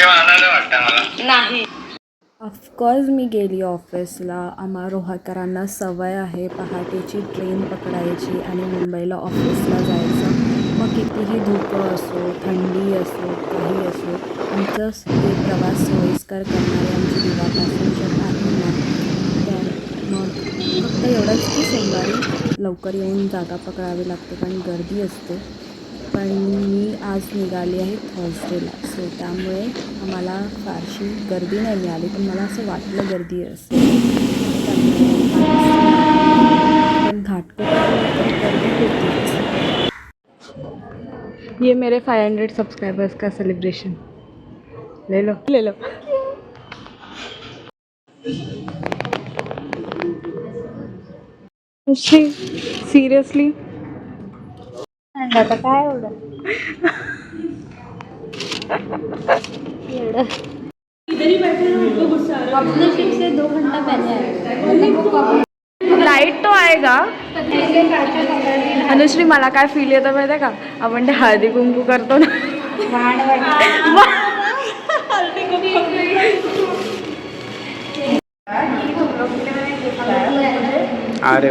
तेव्हा आणायला वाटतं मला. नाही. ऑफकोर्स मी गेली ऑफिसला. आम्हा रोहाकरांना सवय आहे पहाटेची ट्रेन पकडायची आणि मुंबईला ऑफिसला जायचं. मग कितीही धुकं असो थंडी असो काही असो आमचं हे प्रवास सोयीस्कर करणारे आमची दिवापासून जर आहे ना तर मग फक्त एवढंच की सोमवारी लवकर येऊन जागा पकडावी लागते कारण गर्दी असते. पण मी आज निघाली आहे थर्सडेला सो त्यामुळे आम्हाला फारशी गर्दी नाही मिळाली. पण मला असं वाटलं गर्दी असेल. ये मेरे 500 सब्सक्राइबर्स का सेलिब्रेशन ले लो. ले लो. सिरियसली आता काय एवढं? से दो घंटा पहले लाइट तो आएगा अनुश्री मला काय फील येतं माहिती आहे का? आपण ते हळदी कुंकू करतो ना. अरे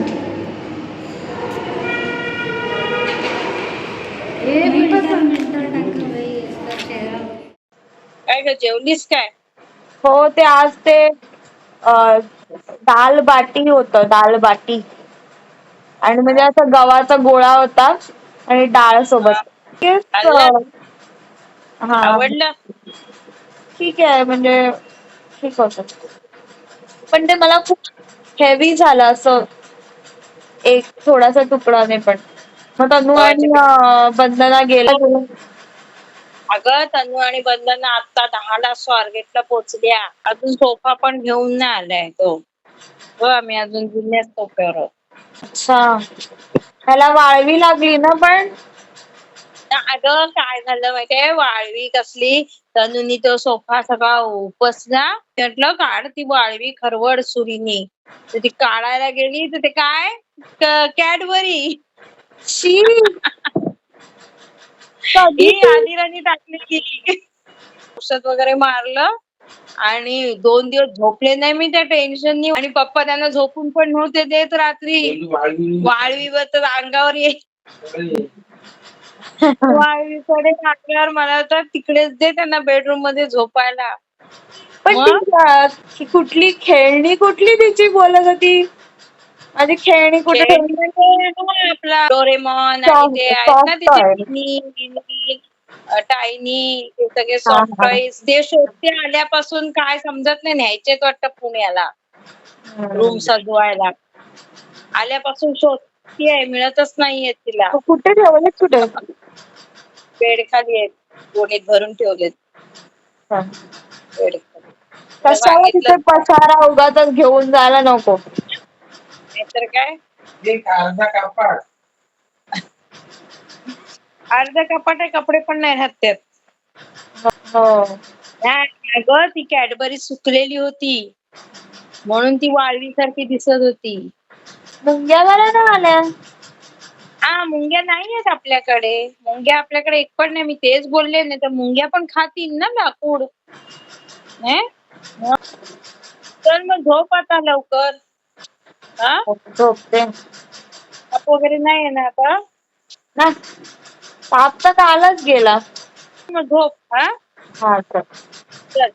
काय ग जेवलीस काय? हो ते आज ते अ, दाल बाटी होतं दाल बाटी आणि म्हणजे असं गव्हाचा गोळा होता आणि डाळ सोबत. तेच? हा. ठीक आहे म्हणजे ठीक होत. पण ते मला खूप हेवी झालं असं. एक थोडासा तुकडाने पण. मग तनु आणि अ, वंदना गेला. अगं तनू आणि बंधना आता दहाला स्वारगेटला पोहोचल्या अजून सोफा पण घेऊन नाही आलाय तो. हो आम्ही अजून जुन्या सोफ्यावर आहोत. अच्छा. त्याला वाळवी लागली ना पण? ना अगं काय झालं माहितीये? वाळवी कसली? तनुनी तो सोफा सगळा उपसला. म्हटलं काढ ती वाळवी खरवड सुरीनी. तर ती काढायला गेली तर ते काय? कॅडबरी. शी! ही आदिरानी टाकलेली औषध वगैरे मारलं आणि दोन दिवस झोपले नाही मी त्या टेन्शननी आणि पप्पा त्यांना झोपून पण नव्हते देत रात्री. वाळवीवर तर अंगावर ये. वाळवीकडे अंगावर मला तर तिकडेच दे त्यांना बेडरूममध्ये झोपायला. पण? ती, अ, कुठली खेळणी कुठली तिची बोलत होती? माझी खेळणी कुठे ठेवली? आपला डोरेमॉन आणि ते आहेत ना Soft toy. तिचे मिनी मिनी टायनी ते सगळे हा, सॉफ्ट हा. टॉईज ते शोधते आल्यापासून काय समजत नाही न्यायचेच वाटतं पुण्याला. रूम सजवायला. आल्यापासून शोधतीये मिळतच नाहीये तिला. कुठे ठेवले कुठे? बेड खाली आहेत गोणीत भरून ठेवलेत. बेड कशाला तिथे पसारा उगाच घेऊन जायला नको? नाहीतर काय? एक अर्धा कापड अर्ध्या कपाटे कपडे पण नाही राहत त्यात हो नाही, अगं ती कॅडबरी सुकलेली होती. म्हणून ती वाळवी सारखी दिसत होती. मुंग्या बऱ्या ना आल्या हा मुंग्या नाहीयेत आपल्याकडे. मुंग्या आपल्याकडे एक पण नाही मी तेच बोलले नाही तर मुंग्या पण खातील ना लाकूड. नाही? चल मग झोप आता लवकर. हा? झोपते ताप वगैरे नाही ना आता ना ताप तर कालच गेला. मग झोप हा? हा चल.